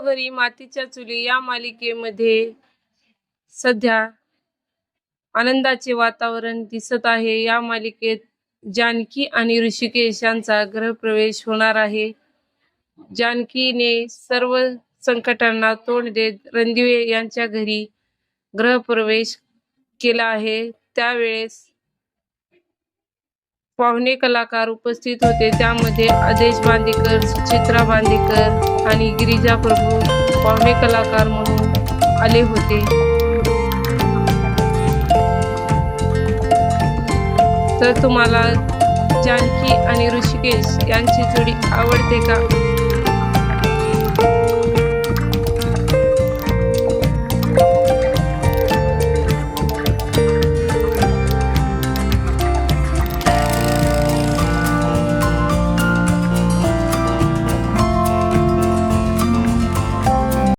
घरी मातीच्या चुली या मालिकेमध्ये सध्या आनंदाचे वातावरण दिसत आहे. या मालिकेत जानकी आणि ऋषिकेश यांचा गृहप्रवेश होणार आहे. जानकीने सर्व संकटांना तोंड देत रणदिवे यांच्या घरी गृहप्रवेश केला आहे. त्यावेळेस पाहुणे कलाकार उपस्थित होते. त्यामध्ये आदेश बांदेकर सुचित्रा बांदेकर आणि गिरिजा प्रभू पाहुणे कलाकार म्हणून आले होते. तर तुम्हाला जानकी आणि ऋषिकेश यांची जोडी आवडते का?